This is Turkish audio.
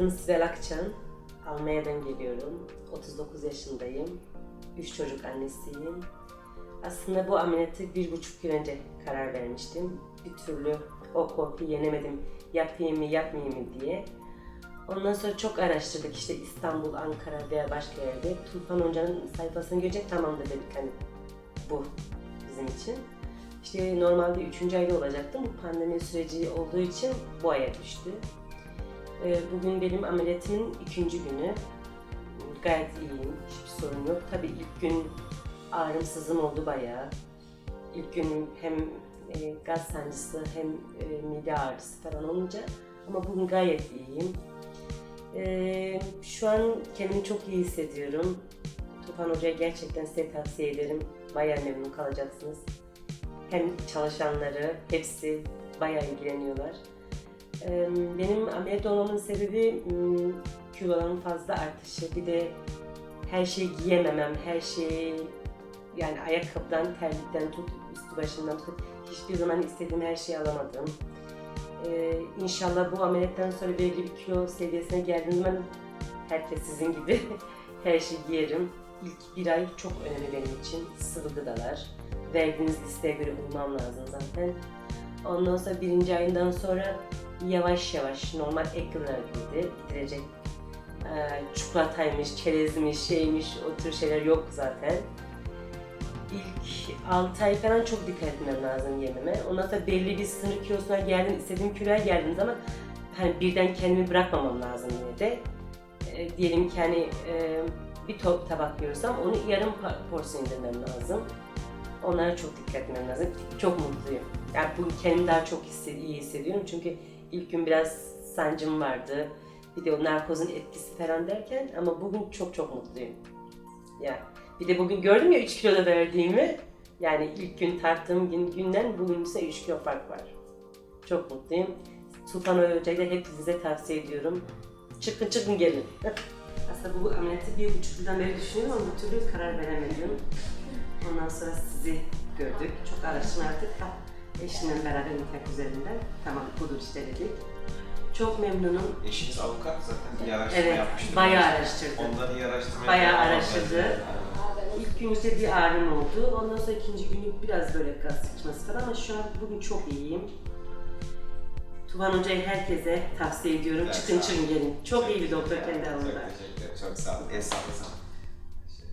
Adım Sibel Akçan. Almanya'dan geliyorum. 39 yaşındayım. Üç çocuk annesiyim. Aslında bu ameliyatı bir buçuk yıl önce karar vermiştim. Bir türlü o korkuyu yenemedim. Yapayım mı yapmayayım mı diye. Ondan sonra çok araştırdık işte İstanbul, Ankara veya başka yerde. Tufan Hoca'nın sayfasını görecek tamam da dedik hani bu bizim için. İşte normalde üçüncü ayda olacaktım. Bu pandemi süreci olduğu için bu aya düştü. Ee, Bugün benim ameliyatımın ikinci günü. Gayet iyiyim, hiçbir sorun yok. Tabii ilk gün ağrım sızım oldu bayağı. İlk gün hem e, gaz sancısı hem e, mide ağrısı falan olunca ama bugün gayet iyiyim. Ee, şu an kendimi çok iyi hissediyorum. Tufan Hoca'ya gerçekten size tavsiye ederim. Bayağı memnun kalacaksınız. Hem çalışanları, hepsi bayağı ilgileniyorlar. Benim ameliyat olmamın sebebi kiloların fazla artışı. Bir de her şeyi giyememem, her şeyi yani ayakkabıdan, terlikten tut, üstü başından tut. Hiçbir zaman istediğim her şeyi alamadım. Ee, inşallah bu ameliyattan sonra belli bir kilo seviyesine geldiğim zaman herkes sizin gibi her şeyi giyerim. İlk bir ay çok önemli benim için. Sıvı gıdalar. Verdiğiniz listeye göre uymam lazım zaten. Ondan sonra birinci ayından sonra yavaş yavaş normal ekler gibi gidirecek. Ee, çikolataymış, çerezmiş, şeymiş o tür şeyler yok zaten. İlk 6 ay falan çok dikkat etmem lazım yememe. Ondan sonra belli bir sınır kilosuna geldim, istediğim kiloya geldiğim zaman hani birden kendimi bırakmamam lazım yine de. Ee, diyelim ki hani e, bir top tabak yiyorsam onu yarım porsiyon indirmem lazım. Onlara çok dikkat etmem lazım. Çok mutluyum. Yani bugün kendimi daha çok hisse- iyi hissediyorum çünkü ilk gün biraz sancım vardı. Bir de o narkozun etkisi falan derken ama bugün çok çok mutluyum. Yani bir de bugün gördüm ya 3 kilo da verdiğimi. Yani ilk gün tarttığım gün, günden bugün ise 3 kilo fark var. Çok mutluyum. Hoca'yı da hepinize tavsiye ediyorum. Çıkın çıkın gelin. Aslında bu ameliyatı bir buçuk yıldan beri düşünüyorum ama bir türlü karar veremedim. Ondan sonra sizi gördük. Çok araştırma yaptık. Ha, eşimle beraber nikah üzerinden. Tamam budur işte dedik. Çok memnunum. Eşiniz avukat zaten iyi araştırma Evet, yapmıştır. bayağı araştırdı. Ondan iyi araştırma Bayağı araştırdı. İlk gün işte bir ağrım oldu. Ondan sonra ikinci günü biraz böyle gaz sıkışması falan ama şu an bugün çok iyiyim. Tuvan Hoca'yı herkese tavsiye ediyorum. Evet, çıkın çıkın gelin. Çok iyi bir doktor kendi Çok alanında. teşekkür ederim. Çok sağ olun. Olun.